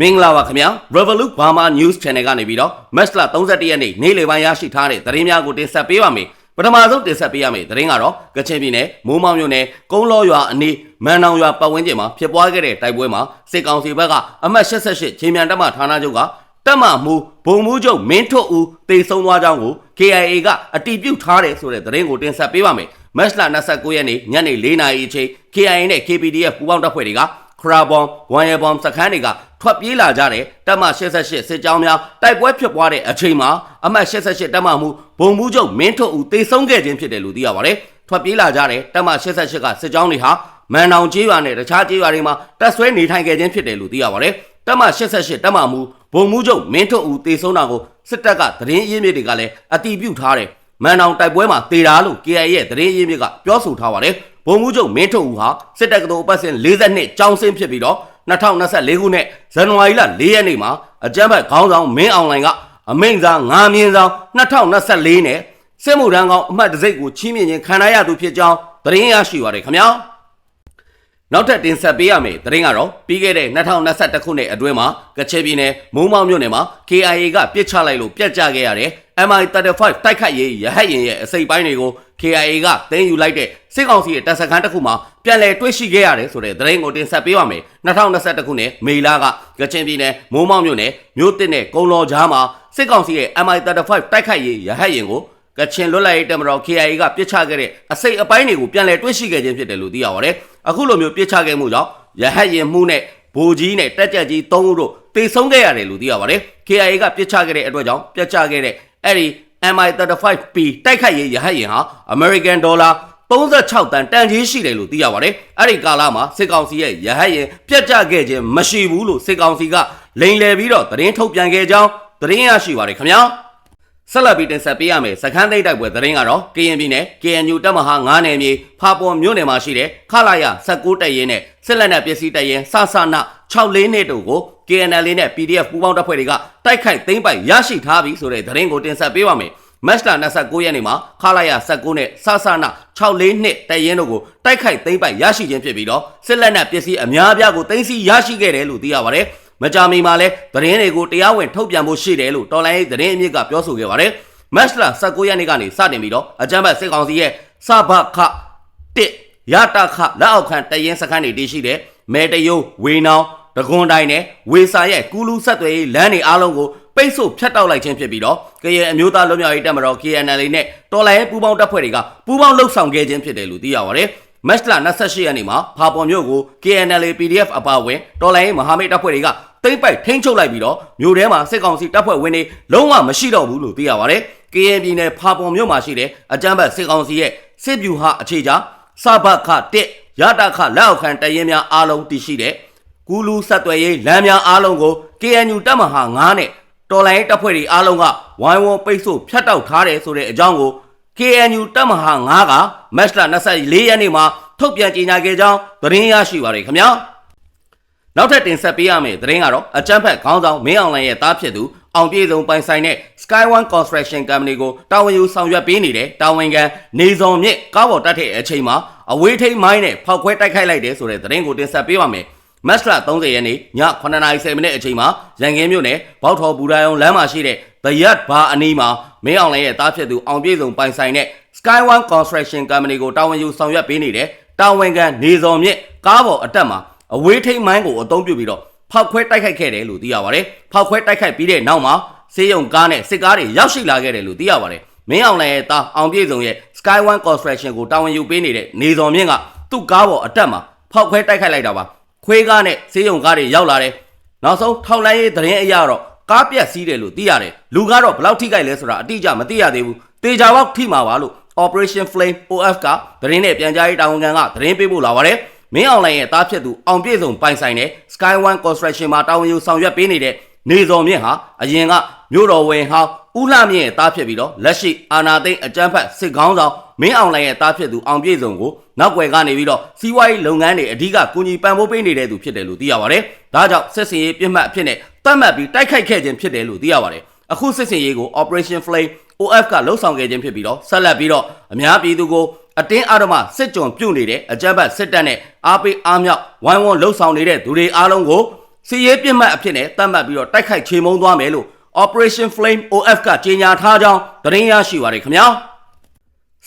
မင်္ဂလာပါခင်ဗျာ Revolut Burma News Channel ကနေပြီးတော့ Match လ31ရက်နေ့နေ့လယ်ပိုင်းရရှိထားတဲ့သတင်းများကိုတင်ဆက်ပေးပါမယ်ပထမဆုံးတင်ဆက်ပေးရမယ့်သတင်းကတော့ကချင်ပြည်နယ်မိုးမောင်မြို့နယ်ကုန်းလောရွာအနီးမန်နောင်ရွာပတ်ဝန်းကျင်မှာဖြစ်ပွားခဲ့တဲ့တိုက်ပွဲမှာစစ်ကောင်စီဘက်ကအမှတ်88ချင်းမြန်တပ်မဌာနချုပ်ကတပ်မမှုဘုံမှုချုပ်မင်းထွတ်ဦးတေဆုံးသွားကြောင်းကို KIA ကအတီးပြုတ်ထားတယ်ဆိုတဲ့သတင်းကိုတင်ဆက်ပေးပါမယ်မတ်လ29ရက်နေ့ညနေ4နာရီအချိန် KIA နဲ့ KPDF ပူးပေါင်းတပ်ဖွဲ့တွေက ခရာဘွန်ဝမ်ရဘွန်စခန်းတွေကထွက်ပြေးလာကြတဲ့တပ်မ88စစ်ကြောင်းများတိုက်ပွဲဖြစ်ပွားတဲ့အချိန်မှာအမှတ်88တပ်မမှုဘုံမှုချုပ်မင်းထွတ်ဦးတေဆုံးခဲ့ခြင်းဖြစ်တယ်လို့သိရပါတယ်ထွက်ပြေးလာကြတဲ့တပ်မ88ကစစ်ကြောင်းတွေဟာမန်နောင်ကျေးရွာနဲ့တခြားကျေးရွာတွေမှာတပ်ဆွဲနေထိုင်ခဲ့ခြင်းဖြစ်တယ်လို့သိရပါတယ်တပ်မ88တပ်မမှုဘုံမှုချုပ်မင်းထွတ်ဦးတေဆုံးတာကိုစစ်တပ်ကသတင်းအရင်းမြစ်တွေကလည်းအတီးပြုတ်ထားတယ်မန်နောင်တိုက်ပွဲမှာတေတာလို့ KIA ရဲ့သတင်းရင်းမြစ်ကပြောဆိုထားပါတယ်။ ဘုံမှုချုပ်မင်းထုတ်ဦးဟာစစ်တပ်ကတော်အပတ်စဉ်42ကျောင်းဆင်းဖြစ်ပြီးတော့2024ခုနှစ်ဇန်နဝါရီလ4ရက်နေ့မှာအကြမ်းဖက်ခေါင်းဆောင်မင်းအောင်လှိုင်ကအမိန့်စာ9မြင်းဆောင်2024နဲ့စစ်မှုထမ်းကောင်အမှတ်တစိမ့်ကိုချီးမြှင့်ခြင်းခံရသူဖြစ်ကြောင်းသတင်းရရှိပါတယ်ခင်ဗျာ။နောက်ထပ်တင်ဆက်ပေးရမယ့်သတင်းကတော့ပြီးခဲ့တဲ့2021ခုနှစ်အတွင်းမှာကချင်ပြည်နယ်မုံမောင်မြို့နယ်မှာ KIA ကပြစ်ချလိုက်လို့ပြက်ကျခဲ့ရတဲ့ MI35 တိုက်ခိုက်ရေးရဟတ်ရင်ရဲ့အစိပ်ပိုင်းတွေကို KIA ကသိမ်းယူလိုက်တဲ့စစ်ကောင်စီရဲ့တပ်စခန်းတစ်ခုမှာပြန်လည်တွေ့ရှိခဲ့ရတယ်ဆိုတဲ့သတင်းကိုတင်ဆက်ပေးပါမယ်2021ခုနှစ်မေလကကချင်ပြည်နယ်မုံမောင်မြို့နယ်မြို့တစ်နဲ့ကုန်းလောကြားမှာစစ်ကောင်စီရဲ့ MI35 တိုက်ခိုက်ရေးရဟတ်ရင်ကိုကချင်လွတ်လပ်ရေးတပ်မတော် KIA ကပြစ်ချခဲ့တဲ့အစိတ်အပိုင်းတွေကိုပြန်လည်တွေ့ရှိခဲ့ခြင်းဖြစ်တယ်လို့သိရပါတယ်။အခုလိုမျိုးပြစ်ချခဲ့မှုကြောင့်ရဟတ်ရင်မှုနဲ့ဗိုလ်ကြီးနဲ့တက်ကြက်ကြီး၃ဦးတို့တေဆုံးခဲ့ရတယ်လို့သိရပါတယ်။ KIA ကပြစ်ချခဲ့တဲ့အတွက်ကြောင့်ပြစ်ချခဲ့တဲ့အဲ့ဒီ MI35P တိုက်ခိုက်ရေးရဟတ်ရင်ဟာ American Dollar 36တန်တန်ကြီးရှိတယ်လို့သိရပါတယ်။အဲ့ဒီကာလမှာစစ်ကောင်စီရဲ့ရဟတ်ရင်ပြတ်ကျခဲ့ခြင်းမရှိဘူးလို့စစ်ကောင်စီကလိန်လည်ပြီးတော့သတင်းထုတ်ပြန်ခဲ့ကြောင်းသတင်းရရှိပါတယ်ခင်ဗျာ။ဆက်လက်ပြီးတင်ဆက်ပေးရမယ်စခန်းသိမ်းတိုက်ပွဲသတင်းကတော့ကရင်ပြည်နယ် KNU တပ်မဟာ9နယ်မြေဖာပွန်မြို့နယ်မှာရှိတဲ့ခလာရ19တပ်ရင်းနဲ့စစ်လက်နက်ပစ္စည်းတပ်ရင်းစဆန64နှစ်တို့ကို KNL နဲ့ PDF ပူးပေါင်းတပ်ဖွဲ့တွေကတိုက်ခိုက်သိမ်းပိုက်ရရှိထားပြီဆိုတဲ့သတင်းကိုတင်ဆက်ပေးပါမယ်မတ်လ29ရက်နေ့မှာခလာရ19နဲ့စဆန64နှစ်တပ်ရင်းတို့ကိုတိုက်ခိုက်သိမ်းပိုက်ရရှိခြင်းဖြစ်ပြီးတော့စစ်လက်နက်ပစ္စည်းအများအပြားကိုသိမ်းဆည်းရရှိခဲ့တယ်လို့သိရပါတယ်မကြမီမှာလဲသတင်းတွေကိုတရားဝင်ထုတ်ပြန်ဖို့ရှိတယ်လို့တော်လိုင်းရေးသတင်းအမြစ်ကပြောဆိုခဲ့ပါတယ်။မတ်လ19ရက်နေ့ကနေစတင်ပြီးတော့အကြမ်းဖက်စစ်ကောင်စီရဲ့စဘခတစ်ရတခလက်အောက်ခံတရင်စခန်းတွေတည်ရှိတဲ့မဲတယိုးဝေနောင် တကွန်တိုင်းနဲ့ဝေစာရဲ့ကူလူဆက်သွယ်ရေးလမ်းတွေအားလုံးကိုပိတ်ဆို့ဖျက်တောက်လိုက်ခြင်းဖြစ်ပြီးတော့ကရင်အမျိုးသားလွတ်မြောက်ရေးတပ်မတော် KNL နဲ့တော်လိုင်းရေးပူးပေါင်းတပ်ဖွဲ့တွေကပူးပေါင်းလှုပ်ဆောင်ခဲ့ခြင်းဖြစ်တယ်လို့သိရပါတယ်။မတ်လ28ရက်နေ့မှာဖာပွန်မြို့ကို KNL PDF အပါအဝင်တော်လိုင်းမဟာမိတ်တပ်ဖွဲ့တွေကတိမ့်ပိုက်ထိန်းချုပ်လိုက်ပြီးတော့မြို့ထဲမှာစစ်ကောင်စီတပ်ဖွဲ့ဝင်တွေလုံးဝမရှိတော့ဘူးလို့သိရပါတယ်။ KN ပြည်နယ်ဖာပွန်မြို့မှာရှိတဲ့အကြမ်းဖက်စစ်ကောင်စီရဲ့စစ်ဗျူဟာအခြေချစဘခတစ်ရတခလက်အောက်ခံတရင်များအားလုံးတည်ရှိတဲ့ ကူလူဆက်သွယ်ရေးလမ်းများအားလုံးကို KNU တပ်မဟာ9နဲ့တော်လိုင်းတပ်ဖွဲ့တွေအားလုံးကဝိုင်းဝန်းပိတ်ဆို့ဖျက်တောက်ထားတယ်ဆိုတဲ့အကြောင်းကို KNU တပ်မဟာ9ကမတ်လ24ရက်နေ့မှာထုတ်ပြန်ကြေညာခဲ့ကြောင်းသတင်းရရှိပါတယ်ခင်ဗျာနောက်ထပ်တင်ဆက်ပေးရမယ့်သတင်းကတော့အကြမ်းဖက်ခေါင်းဆောင်မင်းအောင်လှိုင်ရဲ့တားဖြစ်သူအောင်ပြေဆုံးပိုင်ဆိုင်တဲ့ Sky One Construction Company ကိုတာဝန်ယူဆောင်ရွက်ပေးနေတဲ့တာဝန်ခံနေစုံမြင့်ကားပေါ်တက်တဲ့အချိန်မှာအဝေးထိန်မိုင်းနဲ့ဖောက်ခွဲတိုက်ခိုက်လိုက်တယ်ဆိုတဲ့သတင်းကိုတင်ဆက်ပေးပါမယ် မတ်လ30ရက်နေ့ည9:30မိနစ်အချိန်မှာရန်ကင်းမြို့နယ်ဘောက်ထော်ဘူရာယုံလမ်းမှာရှိတဲ့ The Yard Bar အနီးမှာမင်းအောင်လှိုင်ရဲ့တားဖြစ်သူအောင်ပြေဆုံးပိုင်ဆိုင်တဲ့ Sky One Construction Company ကိုတာဝန်ယူဆောင်ရွက်ပေးနေတဲ့တာဝန်ခံနေစုံမြင့်ကားပေါ်အတက်မှာအဝေးထိန်မိုင်းကိုအသုံးပြုပြီးတော့ဖောက်ခွဲတိုက်ခိုက်ခဲ့တယ်လို့သိရပါတယ်။ဖောက်ခွဲတိုက်ခိုက်ပြီးတဲ့နောက်မှာစေယုံကားနဲ့စစ်ကားတွေရောက်ရှိလာခဲ့တယ်လို့သိရပါတယ်။မင်းအောင်လှိုင်ရဲ့တာအောင်ပြေဆုံးရဲ့ Sky One Construction ကိုတာဝန်ယူပေးနေတဲ့နေစုံမြင့်ကသူ့ကားပေါ်အတက်မှာဖောက်ခွဲတိုက်ခိုက်လိုက်တာပါ။ ခွေးကားနဲ့စေယုံကားတွေရောက်လာတယ်။နောက်ဆုံးထောက်လိုင်းရေးသတင်းအရတော့ကားပြက်စီးတယ်လို့သိရတယ်။လူကတော့ဘယ်လောက်ထိခိုက်လဲဆိုတာအတိအကျမသိရသေးဘူး။တေချာပေါက်ထိမှာပါလို့ Operation Flame OF ကသတင်းနဲ့ပြန်ကြားရေးတာဝန်ခံကသတင်းပေးပို့လာပါတယ်။မင်းအောင်လှိုင်ရဲ့တားဖြစ်သူအောင်ပြည့်စုံပိုင်ဆိုင်တဲ့ Sky One Construction မှာတာဝန်ယူဆောင်ရွက်ပေးနေတဲ့နေစော်မြင့်ဟာအရင်ကမြို့တော်ဝင်ဟောင်းဦးလှမြင့်ရဲ့တားဖြစ်ပြီးတော့လက်ရှိအာနာသိန်းအကြမ်းဖက်စစ်ကောင်းဆောင် မင်းအောင်လှိုင်ရဲ့တားဖြစ်သူအောင်ပြည့်စုံကိုနောက်ွယ်ကနေပြီးတော့စီးပွားရေးလုပ်ငန်းတွေအဓိကကူညီပံ့ပိုးပေးနေတဲ့သူဖြစ်တယ်လို့သိရပါတယ်။ဒါကြောင့်စစ်စင်ရေးပြစ်မှတ်အဖြစ်နဲ့တတ်မှတ်ပြီးတိုက်ခိုက်ခဲ့ခြင်းဖြစ်တယ်လို့သိရပါတယ်။အခုစစ်စင်ရေးကို Operation Flame OF ကလှုပ်ဆောင်ခဲ့ခြင်းဖြစ်ပြီးတော့ဆက်လက်ပြီးတော့အများပြည်သူကိုအတင်းအဓမ္မစစ်ကြုံပြုတ်နေတဲ့အကြမ်းဖက်စစ်တပ်နဲ့အားပေးအားမြောက်ဝိုင်းဝန်းလှုပ်ဆောင်နေတဲ့သူတွေအားလုံးကိုစီရေးပြစ်မှတ်အဖြစ်နဲ့တတ်မှတ်ပြီးတော့တိုက်ခိုက်ချေမှုန်းသွားမယ်လို့ Operation Flame OF ကကြေညာထားကြောင်းသတင်းရရှိပါရခင်ဗျာ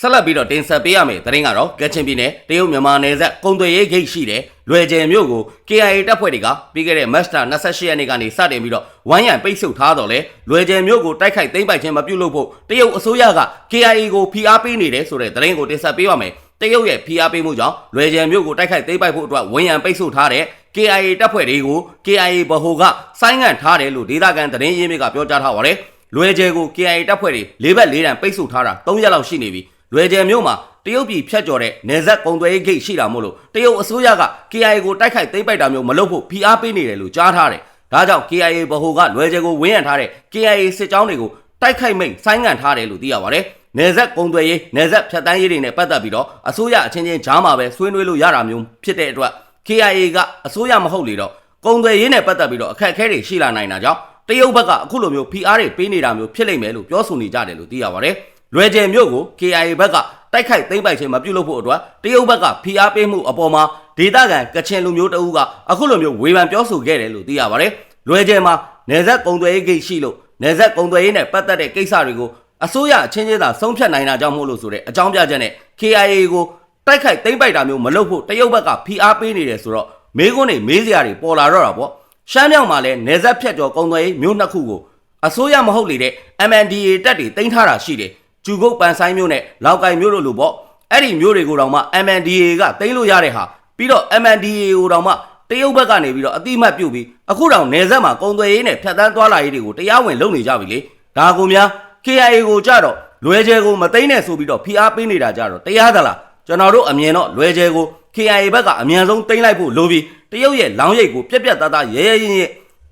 ဆက်လက်ပြီးတော့တင်ဆက်ပေးရမယ်သတင်းကတော့ကချင်ပြည်နယ်တရုတ်မြန်မာနယ်စပ်ကုံသွေးရေးဂိတ်ရှိတဲ့လွယ်ကျယ်မြို့ကို KIA တပ်ဖွဲ့တွေကပြီးခဲ့တဲ့ March 28ရက်နေ့ကနေစတင်ပြီးတော့ဝိုင်းရံပိတ်ဆို့ထားတော့လေလွယ်ကျယ်မြို့ကိုတိုက်ခိုက်သိမ်းပိုက်ခြင်းမပြုလုပ်ဖို့တရုတ်အစိုးရက KIA ကိုဖိအားပေးနေတယ်ဆိုတဲ့သတင်းကိုတင်ဆက်ပေးပါမယ်တရုတ်ရဲ့ဖိအားပေးမှုကြောင့်လွယ်ကျယ်မြို့ကိုတိုက်ခိုက်သိမ်းပိုက်ဖို့အတွက်ဝိုင်းရံပိတ်ဆို့ထားတဲ့ KIA တပ်ဖွဲ့တွေကို KIA ဗဟိုကဆိုင်းငံ့ထားတယ်လို့ဒေသခံသတင်းရင်းမြစ်ကပြောကြားထားပါတယ်လွယ်ကျယ်ကို KIA တပ်ဖွဲ့တွေ၄ဘက်၄တန်ပိတ်ဆို့ထားတာ၃ရက်လောက်ရှိနေပြီ လွယ်ကျယ်မြို့မှာတရုတ်ပြည်ဖြတ်ကျော်တဲ့နေဆက်ကုံသွဲရေးဂိတ်ရှိတာမို့လို့တရုတ်အစိုးရက KIA ကိုတိုက်ခိုက်သိမ်းပိုက်တာမျိုးမလုပ်ဖို့ဖိအားပေးနေတယ်လို့ကြားထားတယ်။ဒါကြောင့် KIA ဗဟိုကလွယ်ကျယ်ကိုဝင်းရံထားတဲ့ KIA စစ်ကြောင်းတွေကိုတိုက်ခိုက်မိတ်ဆိုင်းငံ့ထားတယ်လို့သိရပါတယ်။နေဆက်ကုံသွဲရေးနေဆက်ဖြတ်တန်းရေးတွေနဲ့ပတ်သက်ပြီးတော့အစိုးရအချင်းချင်းကြားမှာပဲဆွေးနွေးလို့ရတာမျိုးဖြစ်တဲ့အတွက် KIA ကအစိုးရမဟုတ်လေတော့ကုံသွဲရေးနဲ့ပတ်သက်ပြီးတော့အခက်အခဲတွေရှိလာနိုင်တာကြောင့်တရုတ်ဘက်ကအခုလိုမျိုးဖိအားတွေပေးနေတာမျိုးဖြစ်လိမ့်မယ်လို့ပြောဆိုနေကြတယ်လို့သိရပါတယ်။ လွယ်ကျယ်မြို့ကို KIA ဘက်ကတိုက်ခိုက်သိမ်းပိုက်ခြင်းမပြုလုပ်ဖို့အတွက်တရုတ်ဘက်ကဖိအားပေးမှုအပေါ်မှာဒေသခံကချင်လူမျိုးတအူးကအခုလိုမျိုးဝေဖန်ပြောဆိုခဲ့တယ်လို့သိရပါတယ်။လွယ်ကျယ်မှာနေဆက်ကုံသွဲရေးဂိတ်ရှိလို့နေဆက်ကုံသွဲရေးနဲ့ပတ်သက်တဲ့ကိစ္စတွေကိုအစိုးရအချင်းချင်းသာဆုံးဖြတ်နိုင်တာကြောင့်မို့လို့ဆိုတဲ့အကြောင်းပြချက်နဲ့ KIA ကိုတိုက်ခိုက်သိမ်းပိုက်တာမျိုးမလုပ်ဖို့တရုတ်ဘက်ကဖိအားပေးနေတယ်ဆိုတော့မေးခွန်းတွေမေးစရာတွေပေါ်လာတော့တာပေါ့ရှမ်းမြောက်မှာလည်းနေဆက်ဖြတ်ကျော်ကုံသွဲရေးမြို့နှစ်ခုကိုအစိုးရမဟုတ်လေတဲ့ MNDA တပ်တွေတင်ထားတာရှိတယ် ကျူကုတ်ပန်ဆိုင်မြို့နဲ့လောက်ကိုင်မြို့တို့လိုပေါ့အဲ့ဒီမြို့တွေကိုတောင်မှ MNDA ကတိမ့်လို့ရတဲ့ဟာပြီးတော့ MNDA ကိုတောင်မှတရုတ်ဘက်ကနေပြီးတော့အတိမတ်ပြုတ်ပြီးအခုတောင်နေဆက်မှာကုံသွဲရေးနဲ့ဖြတ်တန်းသွားလာရေးတွေကိုတရားဝင်လုပ်နေကြပြီလေဒါကိုများ KIA ကိုကြတော့လွယ်ကျဲကိုမသိမ့်နဲ့ဆိုပြီးတော့ဖိအားပေးနေတာကြတော့တရားသလားကျွန်တော်တို့အမြင်တော့လွယ်ကျဲကို KIA ဘက်ကအမြန်ဆုံးသိမ့်လိုက်ဖို့လိုပြီးတရုတ်ရဲ့လောင်းရိပ်ကိုပြက်ပြက်သားသားရဲရဲရင်ရင်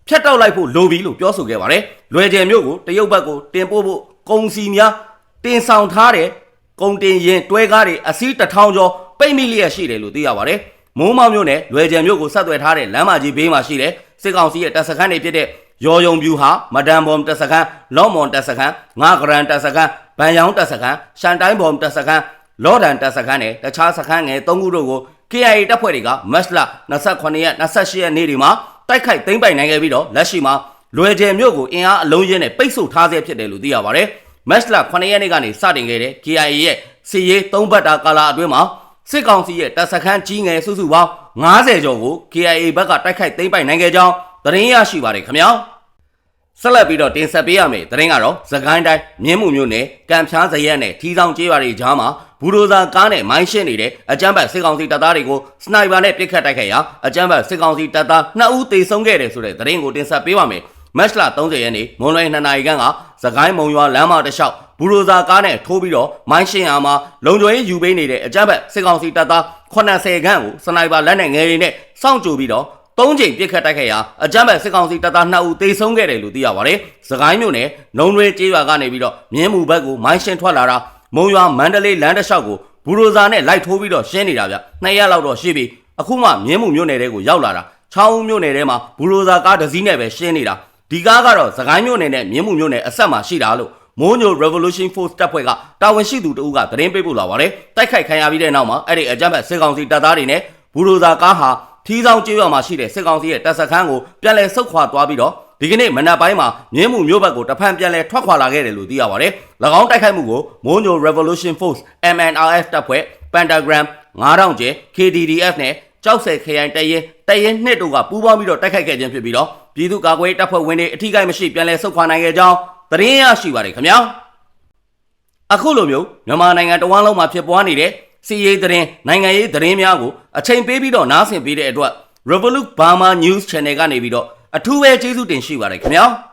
ဖြတ်တောက်လိုက်ဖို့လိုပြီလို့ပြောဆိုခဲ့ပါတယ်လွယ်ကျဲမျိုးကိုတရုတ်ဘက်ကိုတင်ပို့ဖို့ကုံစီများ တင်ဆောင်ထားတဲ့ကုံတင်ရင်တွဲကားတွေအစီးတစ်ထောင်ကျော်ပိတ်မိလျက်ရှိတယ်လို့သိရပါတယ်မိုးမောင်မျိုးနဲ့လွယ်ကျဲမျိုးကိုဆက်သွယ်ထားတဲ့လမ်းမကြီးဘေးမှာရှိတဲ့စစ်ကောင်စီရဲ့တပ်စခန်းတွေဖြစ်တဲ့ရော်ယုံပြူဟာမဒန်ဘုံတပ်စခန်းလော့မွန်တပ်စခန်းငါဂရန်တပ်စခန်းဗန်ယောင်းတပ်စခန်းရှန်တိုင်းဘုံတပ်စခန်းလော်ဒန်တပ်စခန်းနဲ့တခြားစခန်းငယ်၃ခုတို့ကို KIA တပ်ဖွဲ့တွေကမတ်လ28ရက်28ရက်နေ့ဒီမှာတိုက်ခိုက်သိမ်းပိုက်နိုင်ခဲ့ပြီးတော့လက်ရှိမှာလွယ်ကျယ်မြို့ကိုအင်အားအလုံးရင်းနဲ့ပိတ်ဆို့ထားဆဲဖြစ်တယ်လို့သိရပါတယ်။ မတ်လ9ရက်နေ့ကနေစတင်ခဲ့တဲ့ KIA ရဲ့စီရေး၃ဘတ်တာကာလအတွင်းမှာစစ်ကောင်စီရဲ့တပ်စခန်းကြီးငယ်စုစုပေါင်း90ကျော်ကို KIA ဘက်ကတိုက်ခိုက်သိမ်းပိုက်နိုင်ခဲ့ကြောင်းသတင်းရရှိပါတယ်ခင်ဗျာ။ဆက်လက်ပြီးတော့တင်ဆက်ပေးရမယ်သတင်းကတော့သခိုင်းတိုင်းမြင်းမှုမြို့နယ်ကံဖျားစရက်နဲ့ထီဆောင်ကျေးရွာတွေကြားမှာဘူဒိုဇာကားနဲ့မိုင်းရှင်းနေတဲ့အကြမ်းဖက်စစ်ကောင်စီတပ်သားတွေကိုစနိုက်ပါနဲ့ပစ်ခတ်တိုက်ခိုက်ရာအကြမ်းဖက်စစ်ကောင်စီတပ်သား2ဦးသေဆုံးခဲ့တယ်ဆိုတဲ့သတင်းကိုတင်ဆက်ပေးပါမယ်။ မတ်လ30ရက်နေ့မွန်လွယ်2နာရီခန့်ကသခိုင်းမုံရွာလမ်းမတစ်လျှောက်ဘူဒိုဇာကားနဲ့ထိုးပြီးတော့မိုင်းရှင်းအားမှာလုံခြုံရေးယူပေးနေတဲ့အကြမ်းဖက်စစ်ကောင်စီတပ်သား80ခန့်ကိုစနိုက်ပါလက်နဲ့ငယ်တွေနဲ့စောင့်ကြိုပြီးတော့သုံးချိန်ပြစ်ခတ်တိုက်ခိုက်ရာအကြမ်းဖက်စစ်ကောင်စီတပ်သား2ဦးသေဆုံးခဲ့တယ်လို့သိရပါတယ်။စကိုင်းမြို့နယ်နှုံတွင်ကျေးရွာကနေပြီးတော့မြင်းမူဘက်ကိုမိုင်းရှင်းထွက်လာတာမုံရွာမန္တလေးလမ်းတစ်လျှောက်ကိုဘူရိုဇာနဲ့လိုက်ထိုးပြီးတော့ရှင်းနေတာဗျ။နှစ်ရက်လောက်တော့ရှိပြီ။အခုမှမြင်းမူမြို့နယ်တဲကိုရောက်လာတာ။ချောင်းဦးမြို့နယ်ထဲမှာဘူရိုဇာကားတစ်စီးနဲ့ပဲရှင်းနေတာ။ ဒီကားကတော့စကိုင်းမြို့နယ်နဲ့မြင်းမူမြို့နယ်အဆက်မှာရှိတာလို့မိုးညို Revolution Force တပ်ဖွဲ့ကတာဝန်ရှိသူတဦးကသတင်းပေးပို့လာပါတယ်။တိုက်ခိုက်ခံရပြီးတဲ့နောက်မှာအဲ့ဒီအကြမ်းဖက်စစ်ကောင်စီတပ်သားတွေနဲ့ဘူရိုဇာကားဟာထီးဆောင်ကျေးရွာမှာရှိတဲ့စစ်ကောင်စီရဲ့တပ်စခန်းကိုပြန်လည်ဆုတ်ခွာသွားပြီးတော့ဒီကနေ့မနက်ပိုင်းမှာမြင်းမှုမြို့ဘက်ကိုတဖန်ပြန်လည်ထွက်ခွာလာခဲ့တယ်လို့သိရပါတယ်။၎င်းတိုက်ခိုက်မှုကိုမိုးညို Revolution Force MNRF တပ်ဖွဲ့ Pentagram 9000ကျဲ KDDF နဲ့ ကြောက်ဆယ်ခရိုင်တရင်တရင်နှစ်တို့ကပူးပေါင်းပြီးတော့တိုက်ခိုက်ခဲ့ခြင်းဖြစ်ပြီးတော့ပြည်သူ့ကာကွယ်ရေးတပ်ဖွဲ့ဝင်တွေအထူးကိမရှိပြန်လည်ဆုတ်ခွာနိုင်ခဲ့ကြောင်းသတင်းရရှိပါတယ်ခင်ဗျာ။အခုလိုမျိုးမြန်မာနိုင်ငံတဝန်းလုံးမှာဖြစ်ပွားနေတဲ့စီရေးသတင်းနိုင်ငံရေးသတင်းများကိုအချိန်ပေးပြီးတော့နားဆင်ပေးတဲ့အတွက် Revolut Burma News Channel ကနေပြီးတော့အထူးပဲကျေးဇူးတင်ရှိပါတယ်ခင်ဗျာ။